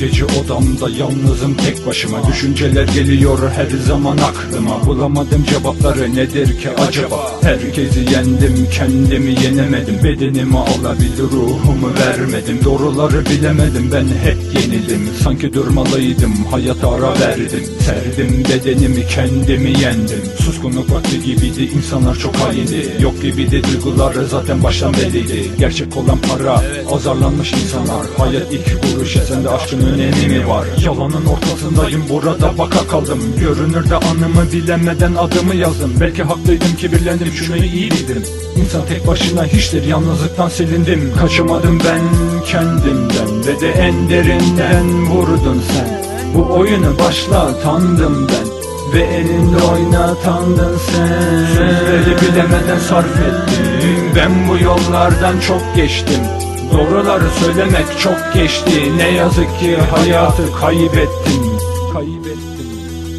gece odamda yalnızım tek başıma. Düşünceler geliyor her zaman aklıma. Bulamadım cevapları nedir ki acaba? Herkesi yendim kendimi yenemedim. Bedenimi alabildi ruhumu vermedim. Doğruları bilemedim ben hep yenildim Sanki durmalıydım hayata ara verdim. Serdim bedenimi kendimi yendim. Suskunluk vakti gibiydi insanlar çok haindi. Yok gibiydi duyguları zaten baştan belliydi. Gerçek olan para azarlanmış insanlar. Hayat ilk kuruşa sende aşkın önemi mi var. Yalanın ortasındayım burada baka kaldım. Görünürde anımı bilemeden adımı yazdım. Belki haklıydım kibirlendim şunu iyi bildim. İnsan tek başına hiçtir yalnızlıktan silindim Kaçamadım ben kendimden Ve de en derinden vurdun sen. Bu oyunu başlatandım ben ve elinde oynatandın sen. Sözleri bilemeden sarf ettim. Ben bu yollardan çok geçtim Doğruları söylemek çok geçti. Ne yazık ki hayatı kaybettim. Kaybettim,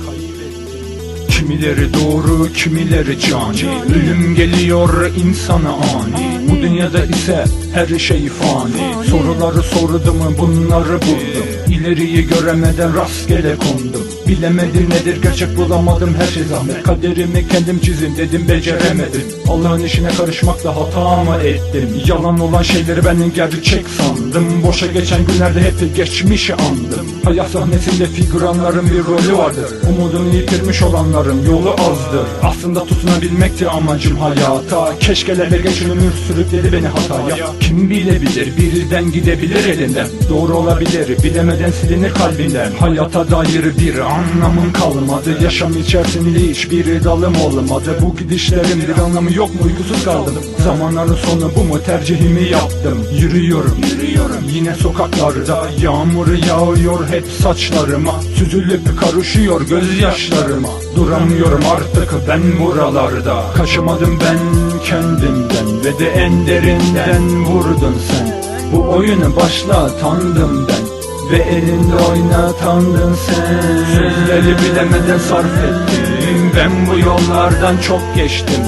kaybettim. Kimileri doğru, kimileri cani. Ölüm geliyor insana ani. Bu dünyada ise her şey fani. Soruları sordum, bunları buldum. İleriyi göremeden rastgele kondum Bilemedim nedir gerçek bulamadım her şey zahmet. Kaderimi kendim çizim dedim beceremedim. Allah'ın işine karışmakla hata mı ettim? Yalan olan şeyleri ben gerçek sandım. Boşa geçen günlerde hep geçmişi andım. Hayat sahnesinde figüranların bir rolü vardır. Umudunu yitirmiş olanların yolu azdır. Aslında tutunabilmekti amacım hayata. Keşkelerle geçen ömür sürükledi beni hataya. Kim bilebilir birden gidebilir elinden? Doğru olabilir bilemeden silinir kalbinden. Hayata dair bir anlamım kalmadı Yaşam içerisinde hiçbir dalım olmadı. Bu gidişlerin bir anlamı yok mu? Uykusuz kaldım. Zamanların sonu bu mu? Tercihimi yaptım. Yürüyorum. Yürüyorum. Yine sokaklarda Yağmur yağıyor hep saçlarıma. Süzülüp karışıyor gözyaşlarıma. Duramıyorum artık ben buralarda. Kaçamadım ben kendimden Ve de en derinden vurdun sen. Bu oyunu başlatandım ben ve elinde oynatandın sen. Sözleri bilemeden sarf ettim Ben bu yollardan çok geçtim.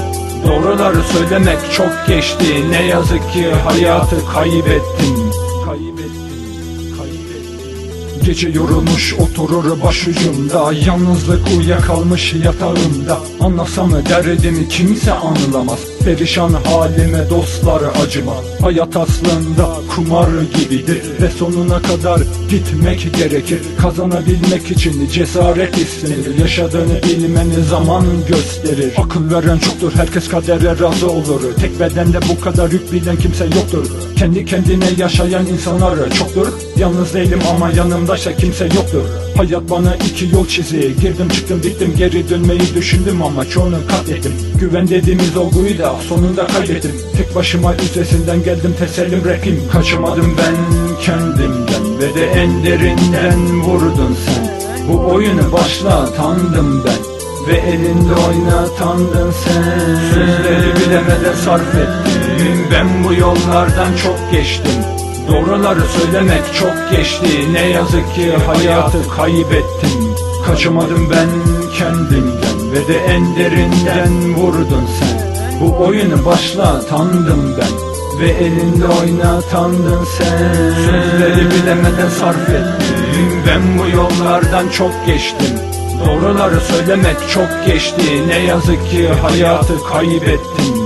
Doğruları söylemek çok geçti. Ne yazık ki hayatı kaybettim. Gece yorulmuş oturur başucumda. Yalnızlık uyuyakalmış yatağımda. Anlasam derdimi kimse anlamaz Perişan halime dostları acımaz Hayat aslında kumar gibidir Ve sonuna kadar gitmek gerekir. Kazanabilmek için cesaret istenir. Yaşadığını bilmeni zaman gösterir. Akıl veren çoktur herkes kadere razı olur. Tek bedende bu kadar yük bilen kimse yoktur. Kendi kendine yaşayan insanlar çoktur. Yalnız değilim ama yanımdaysa kimse yoktur. Hayat bana iki yol çizi Girdim çıktım bittim. Geri dönmeyi düşündüm ama çoğunu katlettim. Güven dediğimiz olguyu da sonunda kaybettim. Tek başıma üstesinden geldim tesellim rapim Kaçamadım ben kendimden ve de en derinden vurdun sen. Bu oyunu başlatandım ben ve elinde oynatandın sen. Sözleri bilemeden sarf ettim. Ben bu yollardan çok geçtim. Doğruları söylemek çok geçti. Ne yazık ki hayatı kaybettim. Kaçamadım ben kendimden Ve de en derinden vurdun sen Bu oyunu başlatandım ben. Ve elinde oynatandın sen. Sözleri bilemeden sarf ettim Ben bu yollardan çok geçtim. Doğruları söylemek çok geçti. Ne yazık ki hayatı kaybettim